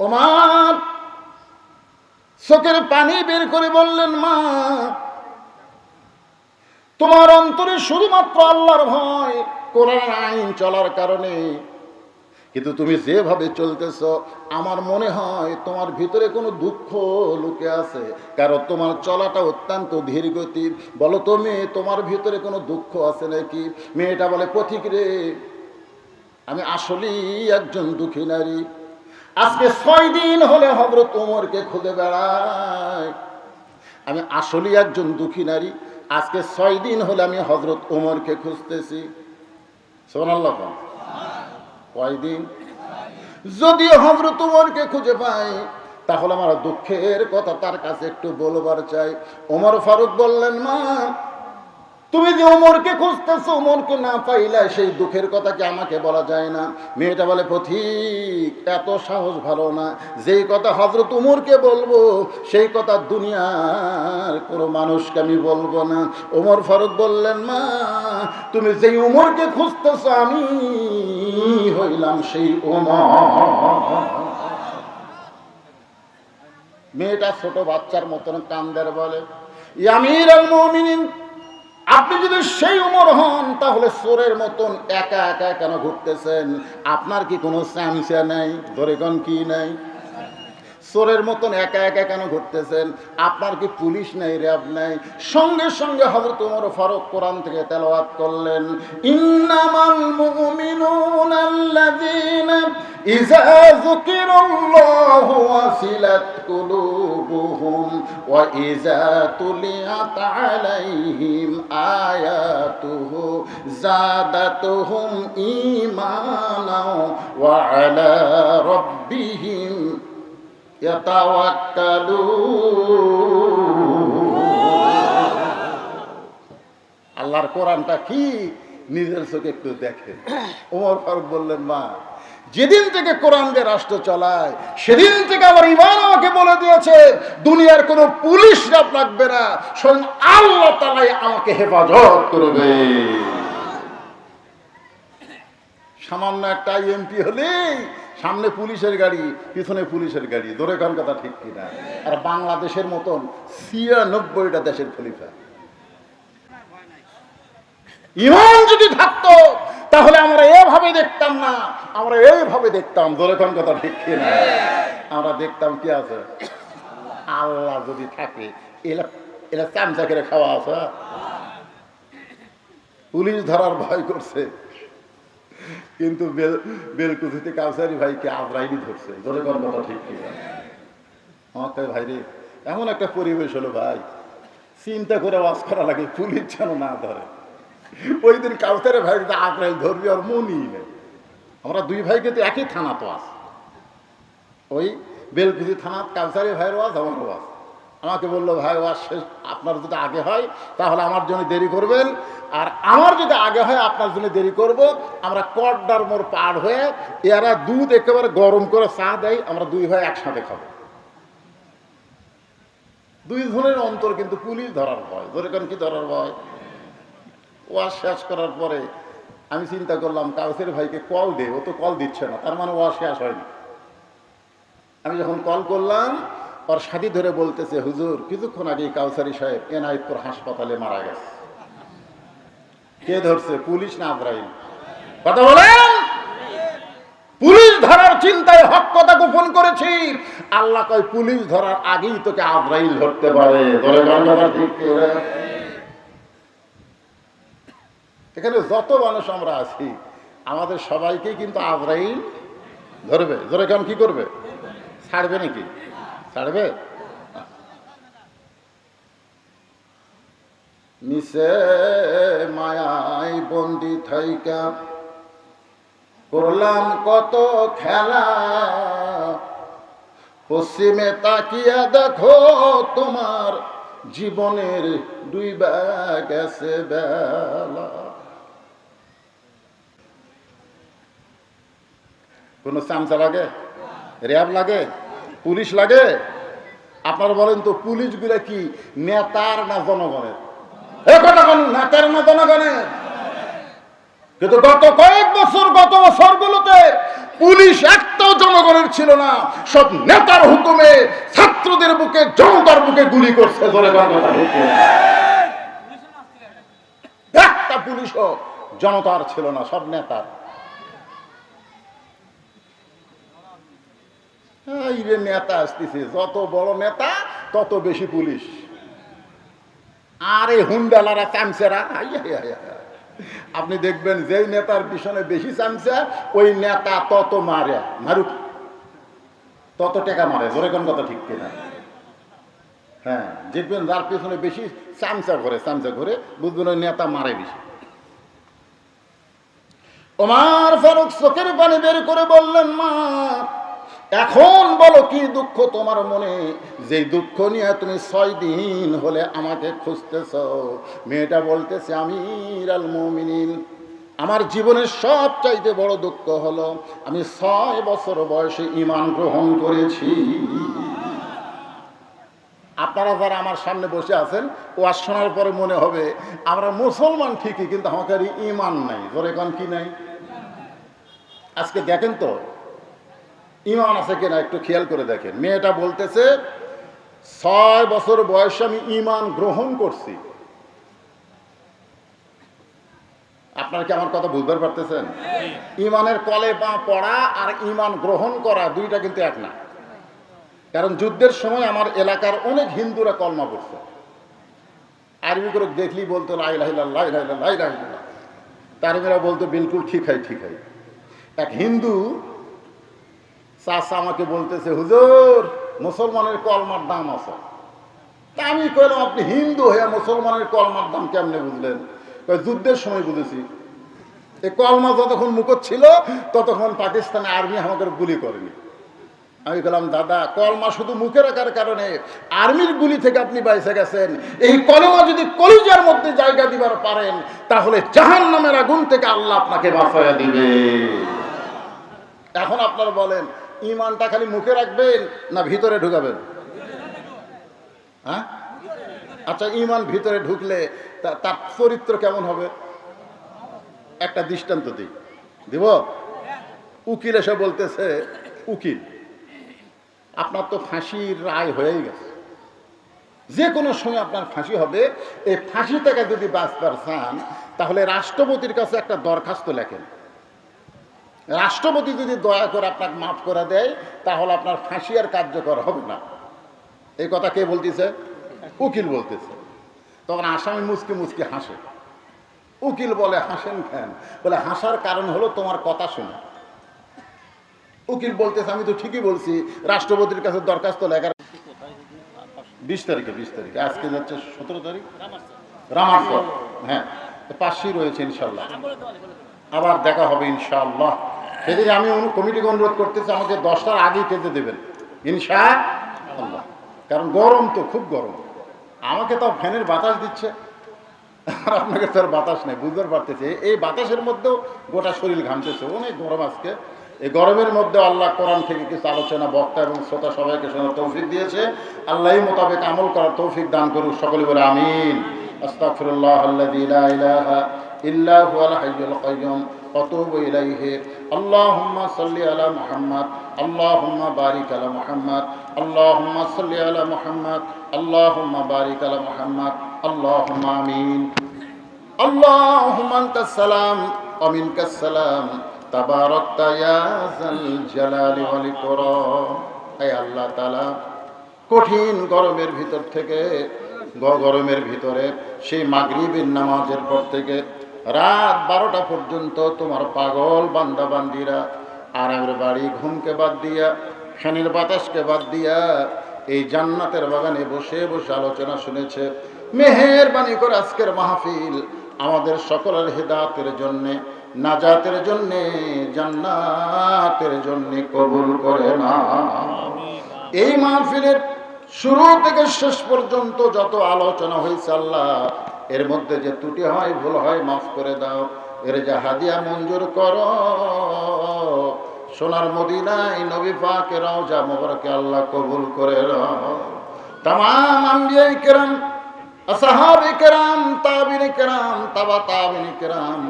ওমার চোখের পানি বের করে বললেন, মা, তোমার অন্তরে শুধুমাত্র আল্লাহর ভয় কোরআন আইন চলার কারণে। কিন্তু তুমি যেভাবে চলতেছ, আমার মনে হয় তোমার ভিতরে কোনো দুঃখ লুকে আছে। কারণ তোমার চলাটা অত্যন্ত ধীর গতির। বলো তো মেয়ে, তোমার ভিতরে কোনো দুঃখ আছে নাকি? মেয়েটা বলে, পথিক রে, আমি আসলেই একজন দুঃখী নারী। আজকে ছয় দিন হলে হজরত ওমরকে খুঁজে বেড়ায় আমি আসলেই একজন দুঃখী নারী। আজকে ছয় দিন হলে আমি হজরত ওমরকে খুঁজতেছি। কয়দিন যদিও হজরত ওমরকে খুঁজে পাই, তাহলে আমার দুঃখের কথা তার কাছে একটু বলবার চাই। ওমর ফারুক বললেন, মা তুমি যে ওমরকে খুঁজতেছো ওমরকে না পাইলে সেই দুঃখের কথা কি আমাকে বলা যায় না? মেয়েটা বলে পথিক এত সাহস ভালো না। যেই কথা হজরত উমরকে বলব, সেই কথা দুনিয়ার কোনো মানুষকে আমি বলব না। ওমর ফারুক বললেন, মা, তুমি যেই উমরকে খুঁজতেছো, আমি হইলাম সেই ওমর মেয়েটা ছোট বাচ্চার মতন কান্দের বলে ইয়ামির আল মুমিনিন আপনি যদি সেই উমর হন, তাহলে সোরের মতন একা একা কেন ঘুরতেছেন? আপনার কি কোনো স্যামসা নেই? ধরেগন কি নেই? সোরের মতন একা একা কেন ঘুরতেছেন? আপনার কি পুলিশ নেই, র্যাব নেই? সঙ্গে সঙ্গে হযরত ওমর ফারুক কোরআন থেকে তেলাওয়াত করলেন, ইন্নামাল মুমিনুনা আল্লাযীনা ইযা যুকিরাল্লাহু ওয়াসিলাত কুলুবুহুম ইযা তুলিয়াত আলাইহিম আয়াতুহু জাদাতুহুম ঈমানা ওয়া আলা রাব্বিহিম আল্লাহর কোরআনটা কি? নিজের চোখে একটু দেখেন। ওমর ফারুক বললেন, মা যেদিন থেকে কোরআন রাষ্ট্র চালায়, সেদিন থেকে আমার ইমান আমাকে বলে দিয়েছে, দুনিয়ার কোনো পুলিশ লাগবে না, স্বয়ং আল্লাহ তালাই আমাকে হেফাজত করবে। সামান্য একটা এমপি হলেই সামনে পুলিশের গাড়ি, পিছনে পুলিশের গাড়ি, ধরে কান কথা ঠিক কিনা? আর বাংলাদেশের মতন ছিয়ানব্বইটা দেশের খলিফা। ইমান যদি থাকতো তাহলে আমরা এভাবে দেখতাম না। আমরা এইভাবে দেখতাম কান কথা ঠিক কিনা? আমরা দেখতাম কি আছে? আল্লাহ যদি থাকে, এলা এলা চামচা করে খাওয়া আছে পুলিশ ধরার ভয় করছে। কিন্তু বেল, বেলকুচিতে কাউসারি ভাইকে আজরাইলি ধরছে। জোরে কর কথা ঠিক কি আমার ভাই রে, এমন একটা পরিবেশ হলো ভাই। চিন্তা করে ওয়াজ করা লাগে, পুলিশ যেন না ধরে। ওই দিন কাউসারি ভাই আজরাইল ধরবি আর মনই নেই। আমরা দুই ভাই কিন্তু একই থানা তো আস ওই বেলকুচি থানা কাউসারি ভাইয়ের ওয়াজ আমার ওয়াজ আমাকে বলল, ভাই ওয়াজ শেষ, আপনার যদি আগে হয়, তাহলে আমার জন্য দেরি করবেন। আর আমার যদি আগে হয়, আপনার জন্য দেরি করব। আমরা কড্ডার মোর পার হয়ে এরা দুধ একেবারে গরম করে চা দেয়, আমরা দুই ভাই একসাথে খাব। দুই ধরনের অন্তর কিন্তু পুলিশ ধরার ভয়। ধরে কেন কি ধরার ভয়? ওয়াশ শেষ করার পরে আমি চিন্তা করলাম কাউসের ভাইকে কল দে, ও তো কল দিচ্ছে না, তার মানে ওয়াশ শেষ হয়নি। আমি যখন কল করলাম, ওর সাথী ধরে বলতেছে, হুজুর, কিছুক্ষণ আগে কাউসারি সাহেব এনায়তপুর হাসপাতালে মারা গেছে। কে ধরছে? পুলিশ না আব্রাহিম? কথা বলেন পুলিশ ধরার চিন্তায় হক কথা গোপন করেছি। আল্লাহ কয়, পুলিশ ধরার আগেই তোকে আব্রাহিম ধরতে পারে বলে গঙ্গাধর ঠিক করে। এখানে যত মানুষ আমরা আছি, আমাদের সবাইকে কিন্তু আব্রাহিম ধরবে। ধরে কেমন কি করবে? ছাড়বে নাকি? ছাড়বে? নিচে মায়াই বন্দি থাইকা, করলাম কত খেলা। পশ্চিমে তাকিয়া দেখো, তোমার জীবনের দুই ব্যাগ গেছে বেলা। কোনো চামচা লাগে? র্যাব লাগে? পুলিশ লাগে? আপনারা বলেন তো, পুলিশগুলা কি নেতার না জনগণের? নেতার না জনগণের? কিন্তু গত কয়েক বছর, গত বছরগুলোতে পুলিশ একটাও জনগণের ছিল না। সব নেতার হুকুমে ছাত্রদের বুকে, জনতার বুকে গুলি করছে একটা পুলিশও জনতার ছিল না, সব নেতার। রে নেতা আসতেছে, যত বড় নেতা, তত বেশি পুলিশ। আরে হুন্ডালারা চামচেরা। আপনি দেখবেন যেই নেতার পিছনে বেশি চামচা, ওই নেতা তত মারে, মারুক। তত টাকা মারে, জোরে কোন কথা ঠিক কিনা? হ্যাঁ দেখবেন যার পিছনে বেশি চামচা ঘরে চামচা ঘরে, বুঝবেন ওই নেতা মারে বেশি। ওমার ফারুক চোখের পানি বের করে বললেন, মা এখন বলো কি দুঃখ তোমার মনে? যে দুঃখ নিয়ে তুমি ছয় দিন হলে আমাকে খুঁজতেছ, মেয়েটা বলতেছে আমি মমিনিন আমার জীবনের সব চাইতে বড় দুঃখ হলো আমি ছয় বছর বয়সে ইমান গ্রহণ করেছি। আপনারা যারা আমার সামনে বসে আছেন, ওয়াজ শোনার পরে মনে হবে, আমরা মুসলমান ঠিকই, কিন্তু আমাদের ইমান নাই। জোরে কি নাই? আজকে দেখেন তো ইমান আছে কিনা একটু খেয়াল করে দেখেন। মেয়েটা বলতেছে ছয় বছর বয়সে আমি ইমান গ্রহণ করছি। আপনারা কি আমার কথা বুঝতে পারতেছেন? ইমানের কলে পা পড়া আর ইমান গ্রহণ করা দুইটা কিন্তু এক না। কারণ যুদ্ধের সময় আমার এলাকার অনেক হিন্দুরা কলমা পড়ছে। আরবি করে দেখলি বলতো লাই তারিমেরা বলতো বিলকুল ঠিক হয় ঠিক হয় এক হিন্দু চাষা আমাকে বলতেছে, হুজুর, মুসলমানের কলমার দাম আছে। তা আমি কইলাম, আপনি হিন্দু হয়ে মুসলমানের কলমার দাম কেমনে বুঝলেন? যুদ্ধের সময় বুঝেছি। এই কলমা যতক্ষণ মুখত ছিল, ততক্ষণ পাকিস্তানে আর্মি আমাকে গুলি করেনি। আমি বললাম দাদা, কলমা শুধু মুখে রাখার কারণে, আর্মির গুলি থেকে আপনি বাইসে গেছেন। এই কলমা যদি কলিজার মধ্যে জায়গা দিবার পারেন, তাহলে জাহান নামের আগুন থেকে আল্লাহ আপনাকে বাঁচাইয়া দিবে। এখন আপনারা বলেন ইমানটা খালি মুখে রাখবেন না ভিতরে ঢুকাবেন? হ্যাঁ? আচ্ছা ইমান ভিতরে ঢুকলে তার চরিত্র কেমন হবে? একটা দৃষ্টান্ত দিই। দিব? উকিল এসে বলতেছে, উকিল, আপনার তো ফাঁসির রায় হয়েই গেছে। যে কোনো সময় আপনার ফাঁসি হবে। এই ফাঁসি থেকে যদি বাঁচবার চান, তাহলে রাষ্ট্রপতির কাছে একটা দরখাস্ত লেখেন। রাষ্ট্রপতি যদি দয়া করে আপনাকে মাফ করে দেয়, তাহলে আপনার ফাঁসি আর কার্যকর হবে না। এই কথা কে বলতেছে? উকিল বলতেছে। তখন আসামি মুসকি মুসকি হাসে। উকিল বলে, হাসেন কেন? বলে, হাসার কারণ হলো তোমার কথা শুনে। উকিল বলতেছে, আমি তো ঠিকই বলছি, রাষ্ট্রপতির কাছে দরখাস্ত লেখার বিশ তারিখে বিশ তারিখে। আজকে যাচ্ছে সতেরো তারিখ? রামারপুর হ্যাঁ পাশেই রয়েছে ইনশাল্লাহ। আবার দেখা হবে ইনশাআল্লাহ সেদিন আমি কমিটিকে অনুরোধ করতেছি, আমাকে দশটার আগেই খেতে দেবেন। ইনশা আল্লাহ। কারণ গরম তো, খুব গরম। আমাকে তো ফ্যানের বাতাস দিচ্ছে। আর আপনাকে তো আর বাতাস নেই, বুঝতে পারতেছে। এই বাতাসের মধ্যেও গোটা শরীর ঘামতেছে, অনেক গরম আজকে। এই গরমের মধ্যে আল্লাহ কোরআন থেকে কিছু আলোচনা, বক্তা এবং শ্রোতা সবাইকে শোনার তৌফিক দিয়েছে। আল্লাহ মোতাবেক আমল করার তৌফিক দান করুক সকলে বলে আমিন। আস্তাগফিরুল্লাহ আল্লাযী লা ইলাহা ইল্লা হুয়াল হাইয়ুল واتوب اليه اللهم صل على محمد اللهم بارك على محمد اللهم صل على محمد اللهم بارك على محمد اللهم امين اللهم انت السلام ومنك السلام تباركت يا ذا الجلال والاكرام اي আল্লাহ তাআলা কঠিন গরমের ভিতর থেকে গ- গরমের ভিতরে সেই মাগরিবের নামাজের পর থেকে রাত বারোটা পর্যন্ত তোমার পাগল বান্দা বান্দিরা আরামের বাড়ি ঘুমকে বাদ দিয়া, ফ্যানের বাতাসকে বাদ দিয়া, এই জান্নাতের বাগানে বসে বসে আলোচনা শুনেছে, মেহেরবানি করে আজকের মাহফিল আমাদের সকলের হেদাতের জন্যে, নাজাতের জন্যে, জান্নাতের জন্যে কবুল করে না এই মাহফিলের শুরু থেকে শেষ পর্যন্ত যত আলোচনা হয়েছে আল্লাহ এর মধ্যে যে ত্রুটি হয়, ভুল হয়, মাফ করে দাও। এর যে হাদিয়া মঞ্জুর কর। সোনার মদিনায় নবী পাকে রওজা মোবারকে আল্লাহ কবুল করে তাম আম্বিয়াই কেরাম, আসহাবে কেরাম, তাবিনে কেরাম, তাবা তাবিনে কেরাম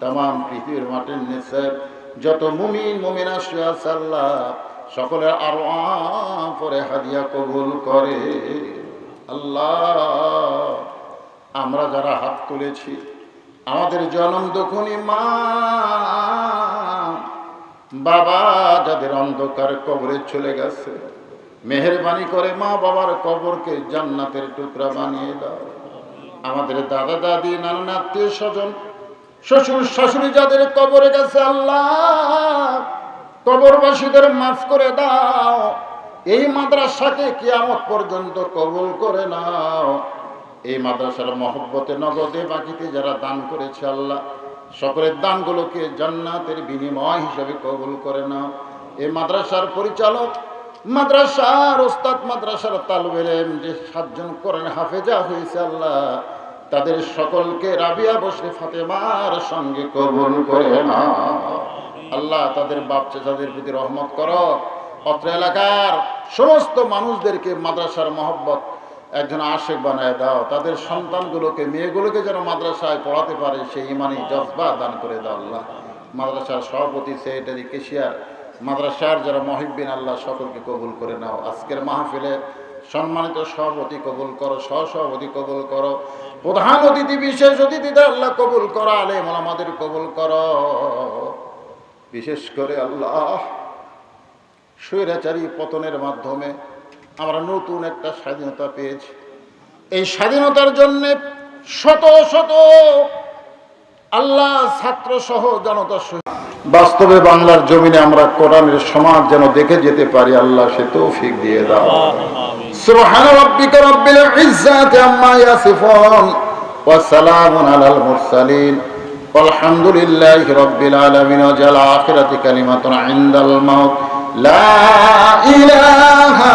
তাম পৃথিবীর মাটির নিচে যত মুমিন, মুমিনা শুয়ে আছে আল্লাহ সকলের আরও পরে হাদিয়া কবুল করে। আল্লাহ। আমরা যারা হাত তুলেছি, আমাদের জনম দখনি মা। বাবা যাদের অন্ধকার কবরে চলে গেছে, মেহরবানি করে মা বাবার কবরকে জান্নাতের টুকরা বানিয়ে দাও। আমাদের দাদা, দাদি, নানা, আত্মীয় স্বজন, শ্বশুর, শাশুড়ি যাদের কবরে গেছে, আল্লাহ, কবরবাসীদের মাফ করে দাও। এই মাদ্রাসাকে কিয়ামত পর্যন্ত কবল করে নাও। এই মাদ্রাসার মহব্বতে নগদে বাকিতে যারা দান করেছে আল্লাহ, সকলের দানগুলোকে জান্নাতের বিনিময় হিসেবে কবুল করে নাও। এই মাদ্রাসার পরিচালক, মাদ্রাসার ওস্তাদ, মাদ্রাসার তালবেলেম যে সাতজন করেন হাফেজা হয়েছে আল্লাহ, তাদের সকলকে রাবিয়া বসরে ফাতেমার সঙ্গে কবুল করে না আল্লাহ তাদের বাপ চাচাদের প্রতি রহমত করো। অত্র এলাকার সমস্ত মানুষদেরকে মাদ্রাসার মহব্বত একজন আশেক বানায় দাও, তাদের সন্তানগুলোকে, মেয়েগুলোকে যেন মাদ্রাসায় পড়াতে পারে, সেই ইমানি জজবা দান করে দাও আল্লাহ। মাদ্রাসার সভাপতি, সেক্রেটারি, কেশিয়ার, মাদ্রাসার যারা মহিবিন আল্লাহ সকলকে কবুল করে নাও। আজকের মাহফিলে সম্মানিত সভাপতি কবুল করো, সহসভাপতি কবুল করো, প্রধান অতিথি, বিশেষ অতিথিদের আল্লাহ কবুল করো, আলেম আমাদের কবুল করো। বিশেষ করে আল্লাহ, স্বৈরাচারী পতনের মাধ্যমে আমরা নতুন একটা স্বাধীনতা পেয়েছি। এই স্বাধীনতার জন্য শত শত আল্লাহ ছাত্র সহ জনতা সহ বাস্তবে বাংলার জমিনে আমরা কোরআনের সমাজ যেন দেখে যেতে পারি, আল্লাহ সে তৌফিক দিয়ে দাও। সুবহান রাব্বিকা রাব্বিল ইজ্জাতি আম্মা ইয়াসিফুন, ওয়া সালামুন আলাল মুরসালিন। আলহামদুলিল্লাহি রাব্বিল আলামিন, ওয়া জাল আখিরাতি কালিমাতুন ইনদাল মাউত। লা ইলাহা